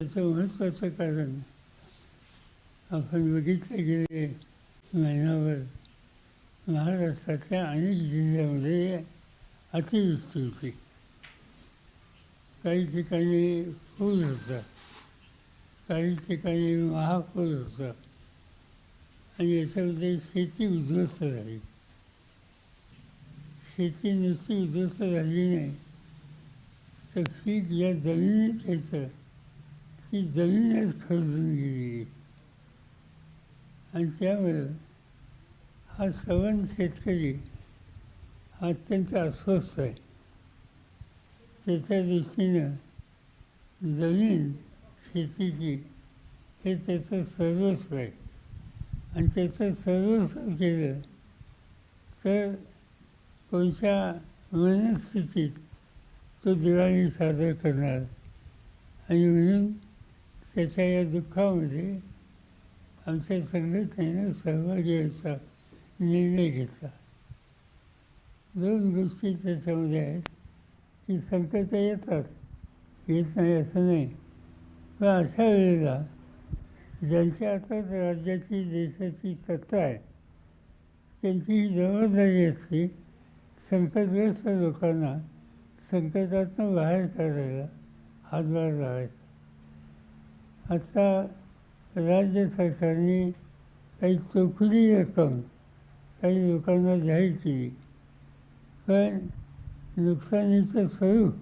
त्याचं महत्त्वाचं कारण आपण बघितलं गेले महिनाभर महाराष्ट्रातल्या अनेक जिल्ह्यामध्ये अतिवृष्टी होती. काही ठिकाणी पूर होता काही ठिकाणी महापूर होता. आणि याच्यामध्ये शेती उद्ध्वस्त झाली. शेती नुसती उद्ध्वस्त झाली नाही. तर पीक या जमिनीत येतं ती जमीनच खरजून गेली. आणि त्यामुळं हा सवन शेतकरी हा अत्यंत अस्वस्थ आहे. त्याच्या दृष्टीनं जमीन शेतीची हे त्याचं सर्वस्व आहे. आणि त्याचं सर्वस्व केलं तर कोणत्या मनस्थितीत तो दिवाळी साजरा करणार? आणि म्हणून त्याच्या या दुःखामध्ये आमच्या संघटनेनं सहभागी व्हायचा निर्णय घेतला. दोन गोष्टी त्याच्यामध्ये आहेत की संकट येतात येत नाही असं नाही. पण अशा वेळेला ज्यांच्या हातात राज्याची देशाची सत्ता आहे त्यांची ही जबाबदारी असते संकटग्रस्त लोकांना संकटातून बाहेर काढायला हातभार लावायचा. आता राज्य सरकारने काही चोखली रक्कम काही लोकांना जाहीर केली. पण नुकसानीचं स्वरूप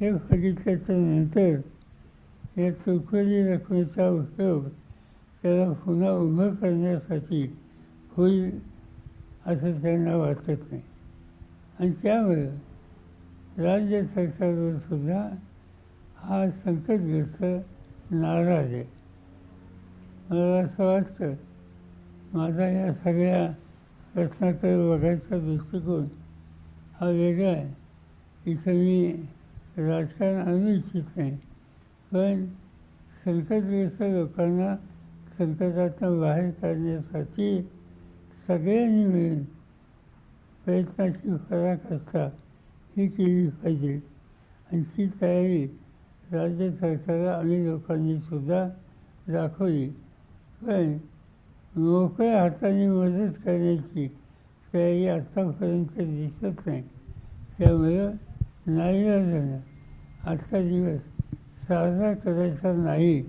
हे बघितल्याच्या नंतर या चोखली रकमेचा उपयोग त्याला पुन्हा उभं करण्यासाठी होईल असं त्यांना वाटत नाही. आणि त्यामुळं राज्य सरकारवर सुद्धा हा संकटग्रस्त नाराज आहे. मला असं वाटतं माझा या सगळ्या प्रश्नाकडे बघायचा दृष्टिकोन हा वेगळा आहे. इथं मी राजकारण आणू इच्छित नाही. पण संकटग्रस्त लोकांना संकटातून बाहेर काढण्यासाठी सगळ्यांनी मिळून प्रयत्नाची पराकाष्ठा ही केली पाहिजे. आणि ती तयारी राज्य सरकारला आम्ही लोकांनी सुद्धा दाखवली. पण मोकळ्या हाताने मदत करण्याची तयारी आत्तापर्यंत दिसत नाही. त्यामुळं नाईलाजानं आजचा दिवस साजरा करायचा नाही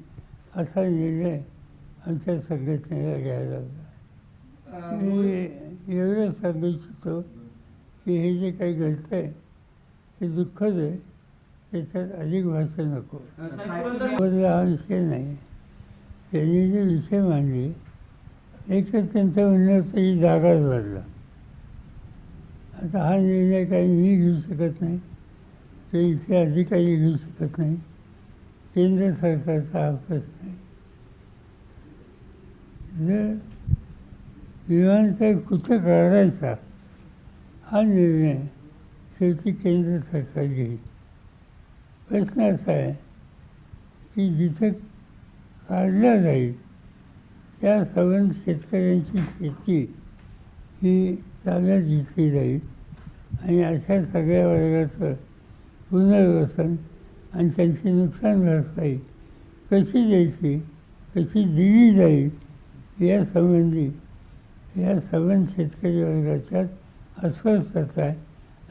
असा निर्णय आमच्या संघटनेला घ्यायला लागला. मी एवढं सांगू इच्छितो की हे जे काही घडतं आहे हे दुःखद आहे. त्याच्यात अधिक भाषा नको. हा विषय नाही. त्यांनी जे विषय मांडले एक तर त्यांचं म्हणणं होतं जागाच बदला. आता हा निर्णय काही मी घेऊ शकत नाही. ते इथे अधिकारी घेऊ शकत नाही. केंद्र सरकारचा हा प्रश्न आहे. जर विमानतळ कुठं काढायचा हा निर्णय शेवटी केंद्र सरकार घेईल. प्रश्न असा आहे की जिथं काढला जाईल त्या सवन शेतकऱ्यांची शेती ही चांगल्या घेतली जाईल. आणि अशा सगळ्या वर्गाचं पुनर्वसन आणि त्यांची नुकसान भरपाई कशी द्यायची कशी दिली जाईल यासंबंधी या सवन शेतकरी वर्गाच्यात अस्वस्थता आहे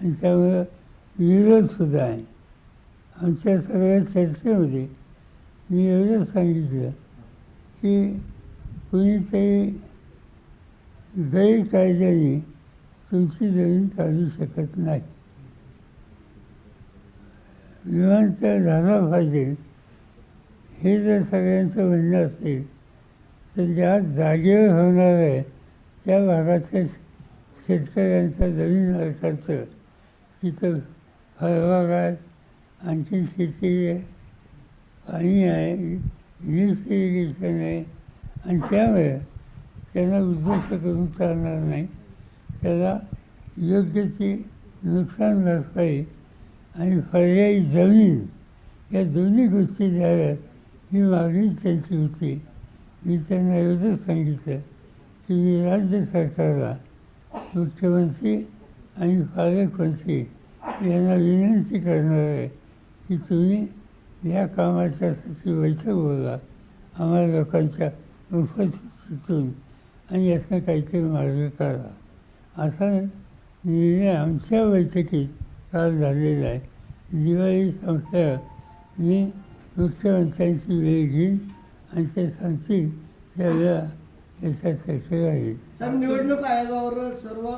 आणि त्यामुळं विरोधसुद्धा आहे. आमच्या सगळ्या चर्चेमध्ये मी एवढं सांगितलं की कुणीतरी गैरकायद्याने तुमची जमीन काढू शकत नाही. विमानतळ झाला पाहिजे हे जर सगळ्यांचं म्हणणं असेल तर ज्या जागेवर होणार आहे त्या भागातल्या शेतकऱ्यांच्या जमीन मालकाचं तिथं फळबागात आणखी शेती आहे पाणी आहे वीज इरिगेशन आहे आणि त्यामुळे त्यांना उद्ध्वस्त करून चालणार नाही. त्याला योग्य ती नुकसान भरपाई आणि पर्यायी जमीन या दोन्ही गोष्टी द्याव्यात ही मागणी त्यांची होती. मी त्यांना एवढंच सांगितलं की मी राज्य सरकारला मुख्यमंत्री आणि पालकमंत्री यांना विनंती करणार आहे. की तुम्ही या कामाच्यासाठी बैठक बोला. आम्हाला लोकांच्या उपस्थितीतून आणि यातनं काहीतरी मार्ग काढा. असा निर्णय आमच्या बैठकीत काल झालेला आहे दिवाळी संपल्यावर मी मुख्यमंत्र्यांची वेळ घेईन आणि ते सांगतील त्यावेळेला याचा चर्चा राहील निवडणूक आयोगावर सर्व